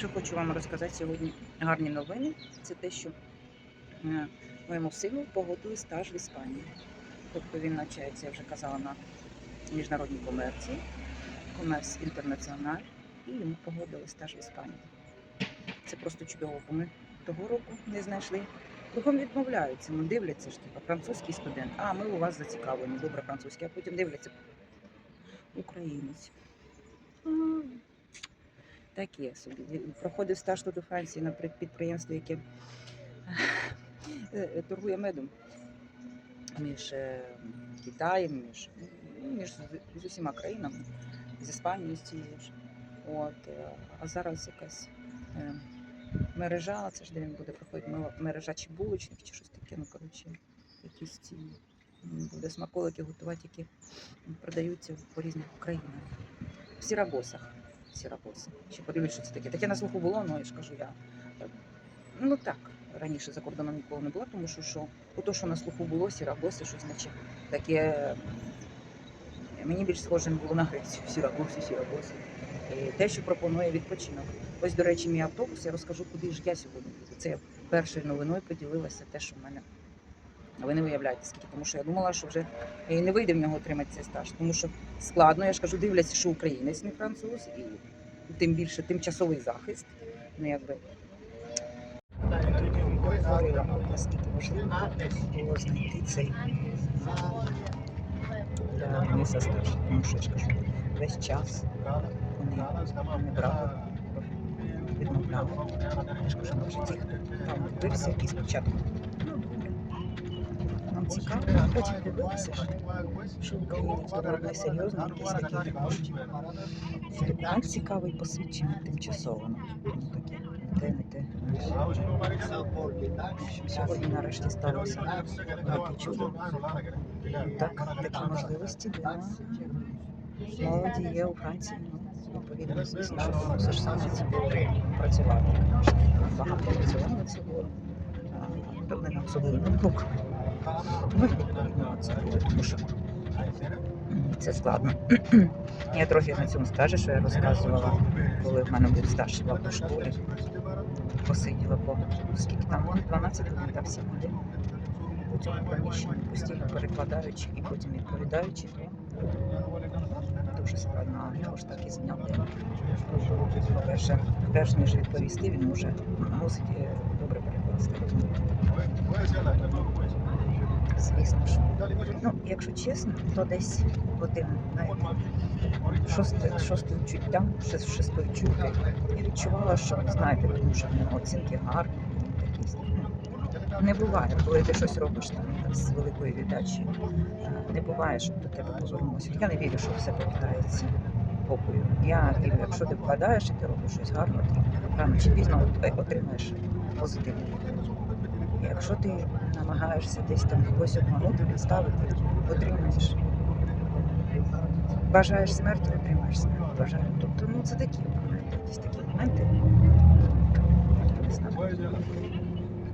Що хочу вам розказати сьогодні гарні новини. Це те, що е, моєму сину погодили стаж в Іспанії. Тобто він навчається, я вже казала, на міжнародній комерції, комерс інтернаціональ, і йому погодили стаж в Іспанії. Це просто чудово, бо ми того року не знайшли. Кругом відмовляються, ну дивляться ж, типу, французький студент, а ми у вас зацікавлені, добре французький, а потім дивляться українець. М, Таке собі. Проходив стаж тут у Франції на підприємстві, яке е, торгує медом між е, Китаєм, між, ну, між з- усіма країнами, з Іспанією з цією ж. От, е, а зараз якась е, мережа, це ж де він буде проходити, мережа чи булочник, чи щось таке, ну коротше, якісь ці буде смаколики готувати, які продаються по різних країнах. В сірабосах. Сірабоси. Ще подивлюсь, що це таке. Таке на слуху було, ну я ж кажу, я. е, Ну так, раніше за кордоном ніколи не було, тому що що, ото, що на слуху було, сірабоси, щось наче таке. Мені більш схоже було на Грецію. Сірабоси, сірабоси. І те, що пропонує відпочинок. Ось, до речі, мій автобус, я розкажу, куди ж я сьогодні їду. Це першою новиною поділилася те, що в мене. А ви не виявляєте скільки, тому що я думала, що вже не вийде в нього отримати цей стаж, тому що складно, я ж кажу, дивляться, що українець, не француз, і тим більше тимчасовий захист. Ну якби наскільки Дениса стаж, тому що я ж кажу, весь час вони не брали, відмовляли. Я ж кажу, може хто там дивився і спочатку. Ну. Нам цікаво, а потім дивилися, що, українець добре серйозно, якісь такі можуть. Документ цікавий посвідчення тимчасово. Ну, те. Сьогодні нарешті сталося таке чудо. Так, такі можливості для молоді є у Франції. Ну, відповідно, звісно, що ти мусиш сам над собою працювати. Багато працювали працювання цього. Тобто не особливо ноутбук. Ну, це складно. Я трохи на цьому стажі, що я розказувала, коли в мене був стаж в автошколі, посиділа по скільки там, ну, 12 годин, там 7 годин. У цьому приміщенні постійно перекладаючи і потім відповідаючи, дуже складно, а його ж так і зняти. По-перше, перш ніж відповісти, він може мусить е, добре перекласти. Звісно ж. Ну, якщо чесно, то десь один, знаєте, шосте, шостим чуттям, шес- шестою чуйкою, я відчувала, що, знаєте, тому що нього оцінки гарні, такі. ну, Не буває, коли ти щось робиш там з великої віддачі. е, Не буває, щоб до тебе повернулося. Я не вірю, що все повертається попою. Я вірю, якщо ти вкладаєш і ти робиш щось гарне, рано чи пізно отримаєш позитивний. Якщо ти намагаєшся десь там когось обманути, підставити, отримуєш. Бажаєш смерті, отримаєш смерть. Бажаю. Тобто, ну це такі моменти, якісь такі моменти.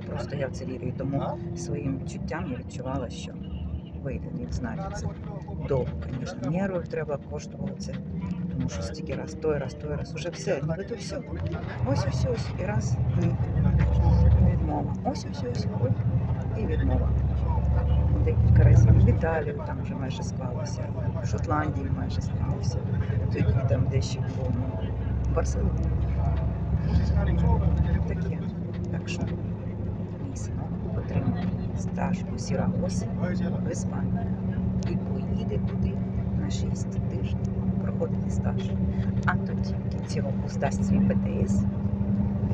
Просто я в це вірю. Тому своїм чуттям я відчувала, що вийде, знаю, це довго, звісно. Нервів треба коштувало це. Тому що стільки раз, той раз, той раз, уже все, ніби то все. Ось ось ось, і раз, ні. Відмова. Ось ось ось, і відмова. Декілька разів. В Італію там вже майже склалося, в Шотландії майже склалося. Тоді там дещо було. В Барселоні. Таке. Так що мій синок отримав стаж у Сірагосі в Іспанії і поїде туди на 6 тижнів проходити стаж. А тоді в кінці року здасть свій ПТС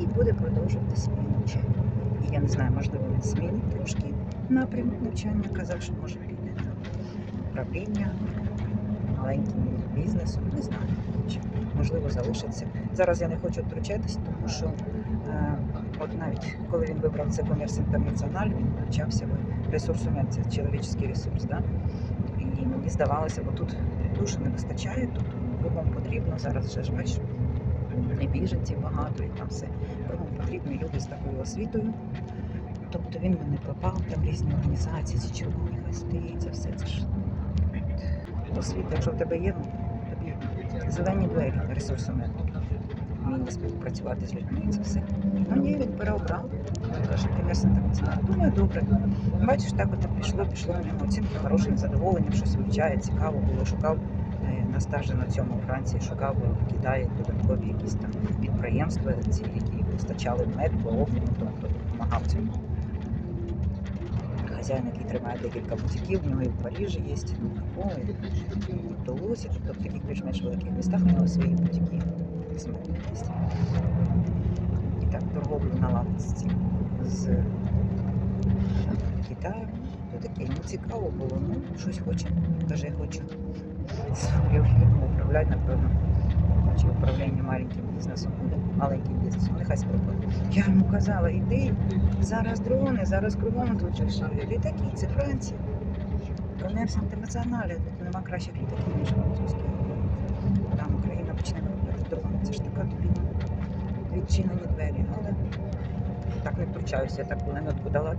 і буде продовжувати свій навчання. Я не знаю, можливо, він змінить трошки напрямок навчання, казав, що може піде на управління маленьким бізнесом, не знаю. Чи, можливо, залишиться. Зараз я не хочу втручатись, тому що е, от навіть коли він вибрав це комерс інтернаціональ, він навчався в ресурсомен, це чоловічий ресурс. Да? І мені здавалося, бо тут дуже не вистачає, тут кругом потрібно. Зараз вже ж бачиш, і біженців багато, і там все. Кругом потрібні люди з такою освітою. Тобто він би не пропав, там різні організації, ці червоні хрести, це все це ж освіта, якщо в тебе є, ну, тобі зелені двері ресурсомен. вміння співпрацювати з людьми це все. Ну ні, він переобрав. Каже, комерсна інтернаціонал. Думаю, добре. Бачиш, так от пішло, пішло в нього оцінки хорошим задоволенням, щось вивчає, цікаво було, шукав на стажі на цьому Франції, шукав в Китаї додаткові якісь там підприємства, ці, які постачали мед, половину, тобто допомагав цьому. Хазяїн, який тримає декілька бутиків, в нього і в Парижі є, ну, Капо, і в Тулузі, тобто в таких більш-менш великих містах у свої бутики. Смертні місця. І так торговлю наладить з цим з таке йому цікаво було, ну щось хоче. Каже, я хочу свою фірму управляти, напевно. Чи управління маленьким бізнесом маленьким бізнесом, нехай спробує. Я йому казала, іди, зараз дрони, зараз кругом тут літаки, це Франція. Комерс інтернаціоналі, тут нема кращих літаків, ніж французькі. Там Україна почне виробляти дрони. Це ж така тобі відчинені двері, але так не втручаюся, я так минутку дала.